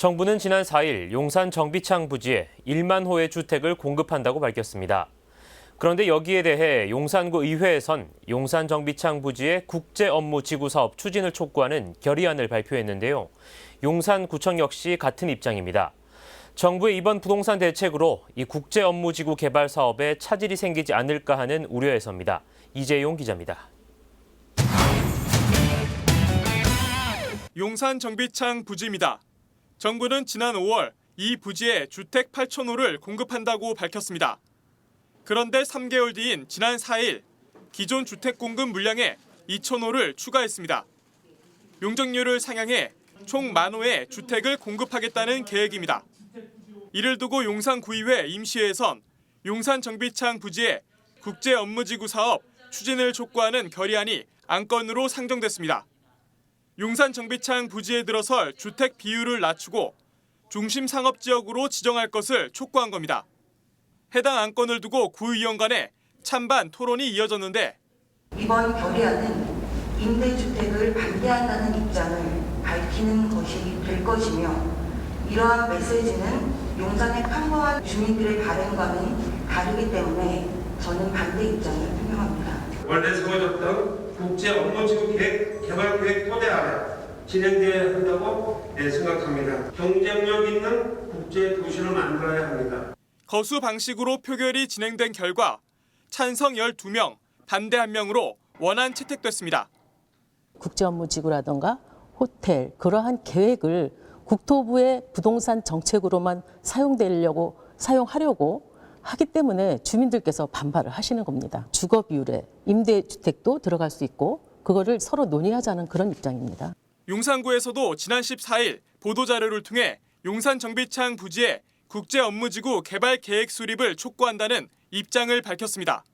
정부는 지난 4일 용산 정비창 부지에 1만 호의 주택을 공급한다고 밝혔습니다. 그런데 여기에 대해 용산구 의회에선 용산 정비창 부지의 국제 업무 지구 사업 추진을 촉구하는 결의안을 발표했는데요. 용산구청 역시 같은 입장입니다. 정부의 이번 부동산 대책으로 이 국제 업무 지구 개발 사업에 차질이 생기지 않을까 하는 우려에서입니다. 이재용 기자입니다. 용산 정비창 부지입니다. 정부는 지난 5월 이 부지에 주택 8,000호를 공급한다고 밝혔습니다. 그런데 3개월 뒤인 지난 4일 기존 주택 공급 물량에 2,000호를 추가했습니다. 용적률을 상향해 총 만호의 주택을 공급하겠다는 계획입니다. 이를 두고 용산구의회 임시회에선 용산 정비창 부지에 국제 업무지구 사업 추진을 촉구하는 결의안이 안건으로 상정됐습니다. 용산 정비창 부지에 들어설 주택 비율을 낮추고 중심 상업 지역으로 지정할 것을 촉구한 겁니다. 해당 안건을 두고 구의원 간에 찬반 토론이 이어졌는데 이번 결의안은 임대주택을 반대한다는 입장을 밝히는 것이 될 것이며 이러한 메시지는 용산의 평범한 주민들의 바램과는 다르기 때문에 저는 반대 입장을 표명합니다. 원래 세워졌던 국제 업무지구 계획, 개발 계획 토대 아래 진행되어야 한다고 네, 생각합니다. 경쟁력 있는 국제 도시를 만들어야 합니다. 거수 방식으로 표결이 진행된 결과 찬성 12명, 반대 1명으로 원안 채택됐습니다. 국제 업무지구라던가 호텔 그러한 계획을 국토부의 부동산 정책으로만 사용되려고 사용하려고 하기 때문에 주민들께서 반발을 하시는 겁니다. 주거 비율에 임대주택도 들어갈 수 있고 그거를 서로 논의하자는 그런 입장입니다. 용산구에서도 지난 14일 보도자료를 통해 용산 정비창 부지에 국제 업무지구 개발 계획 수립을 촉구한다는 입장을 밝혔습니다.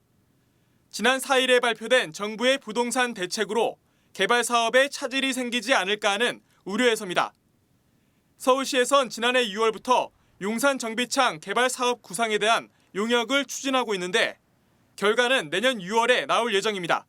지난 4일에 발표된 정부의 부동산 대책으로 개발 사업에 차질이 생기지 않을까 하는 우려에서입니다. 서울시에선 지난해 6월부터 용산 정비창 개발 사업 구상에 대한 용역을 추진하고 있는데 결과는 내년 6월에 나올 예정입니다.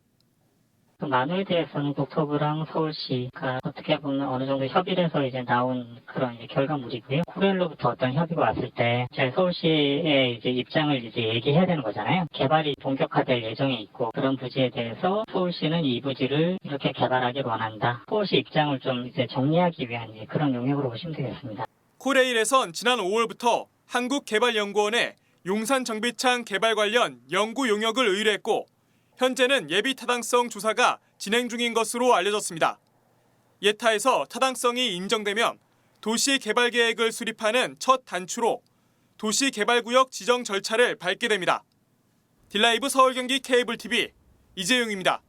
그 만호에 대해서는 국토부랑 서울시가 어떻게 보면 어느 정도 협의를 해서 이제 나온 그런 이제 결과물이고요. 구렐로부터 어떤 협의가 왔을 때 저희 서울시의 이제 입장을 이제 얘기해야 되는 거잖아요. 개발이 본격화될 예정에 있고 그런 부지에 대해서 서울시는 이 부지를 이렇게 개발하길 원한다. 서울시 입장을 좀 이제 정리하기 위한 그런 용역으로 보시면 되겠습니다. 코레일에선 지난 5월부터 한국개발연구원에 용산 정비창 개발 관련 연구 용역을 의뢰했고 현재는 예비 타당성 조사가 진행 중인 것으로 알려졌습니다. 예타에서 타당성이 인정되면 도시 개발 계획을 수립하는 첫 단추로 도시 개발 구역 지정 절차를 밟게 됩니다. 딜라이브 서울 경기 케이블 TV 이재용입니다.